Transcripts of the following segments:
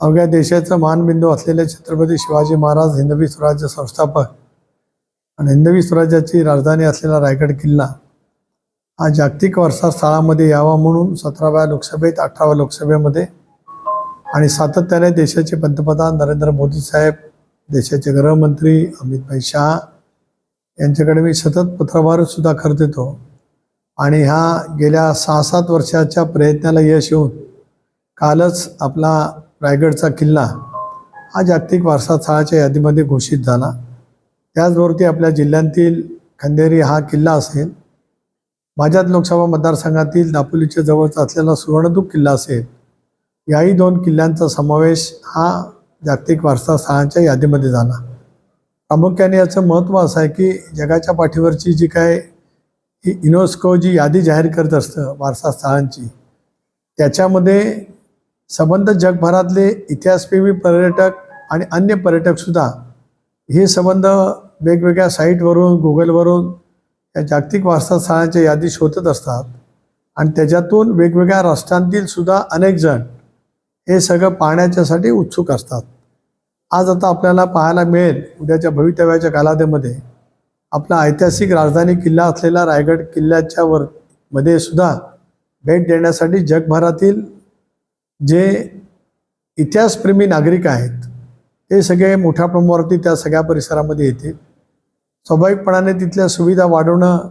अवघ्या देशाचा मानबिंदू असलेले छत्रपती शिवाजी महाराज हिंदवी स्वराज्य संस्थापक आणि हिंदवी स्वराज्याची राजधानी असलेला रायगड किल्ला हा जागतिक वारसा स्थळामध्ये यावा म्हणून सतराव्या लोकसभेत अठराव्या लोकसभेमध्ये आणि सातत्याने देशाचे पंतप्रधान नरेंद्र मोदी साहेब देशाचे गृहमंत्री अमित शहा यांच्याकडे मी सतत पत्रभारसुद्धा सुद्धा करत येतो. आणि ह्या गेल्या सहा सात वर्षाच्या प्रयत्नाला यश येऊन कालच आपला रायगडचा किल्ला हा जागतिक वारसा स्थळाच्या यादीमध्ये घोषित झाला. त्याचबरोबर आपल्या जिल्ह्यातील खंदेरी हा किल्ला असेल. माझ्यात लोकसभा मतदारसंघातील दापोलीच्या जवळचा असलेला सुवर्णदूप किल्ला असेल. याही दोन किल्ल्यांचा समावेश हा जागतिक वारसा स्थळांच्या यादीमध्ये झाला. प्रामुख्याने याचं महत्त्व असं आहे की जगाच्या पाठीवरची जी काय ही युनेस्को जी यादी जाहीर करत असतं वारसा स्थळांची त्याच्यामध्ये संबंध जगभरातले इतिहासप्रेमी पर्यटक आणि अन्य पर्यटकसुद्धा हे संबंध वेगवेगळ्या साईटवरून गुगलवरून या जागतिक वारसा स्थळांच्या यादी शोधत असतात. आणि त्याच्यातून वेगवेगळ्या राष्ट्रांतील सुद्धा अनेक जण हे सगळं पाहण्याच्यासाठी उत्सुक असतात. आज आता आपल्याला पाहायला मिळेल उद्याच्या भवितव्याच्या कालावधीमध्ये आपला ऐतिहासिक राजधानी किल्ला असलेला रायगड किल्ल्याच्या वर मध्ये सुद्धा भेट देण्यासाठी जगभरातील जे इतिहासप्रेमी नागरिक आहेत ते सगळे मोठ्या प्रमाणावरती त्या सगळ्या परिसरामध्ये येतील. स्वाभाविकपणाने तिथल्या सुविधा वाढवणं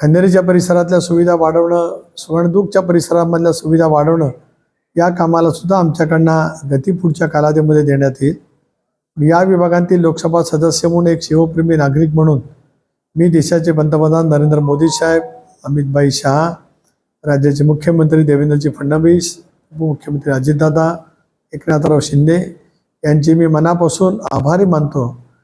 खंदेरीच्या परिसरातल्या सुविधा वाढवणं सुवर्णदूकच्या परिसरामधल्या सुविधा वाढवणं या कामाला सुद्धा आमच्याकडनं गती पुढच्या कालावधीमध्ये देण्यात येईल. या विभागांतील लोकसभा सदस्य म्हणून एक शिवप्रेमी नागरिक म्हणून मी देशाचे पंतप्रधान नरेंद्र मोदी साहेब अमितभाई शहा राज्याचे मुख्यमंत्री देवेंद्रजी फडणवीस उपमुख्यमंत्री अजितदादा एकनाथराव शिंदे यांचे मी मनापासून आभारी मानतो.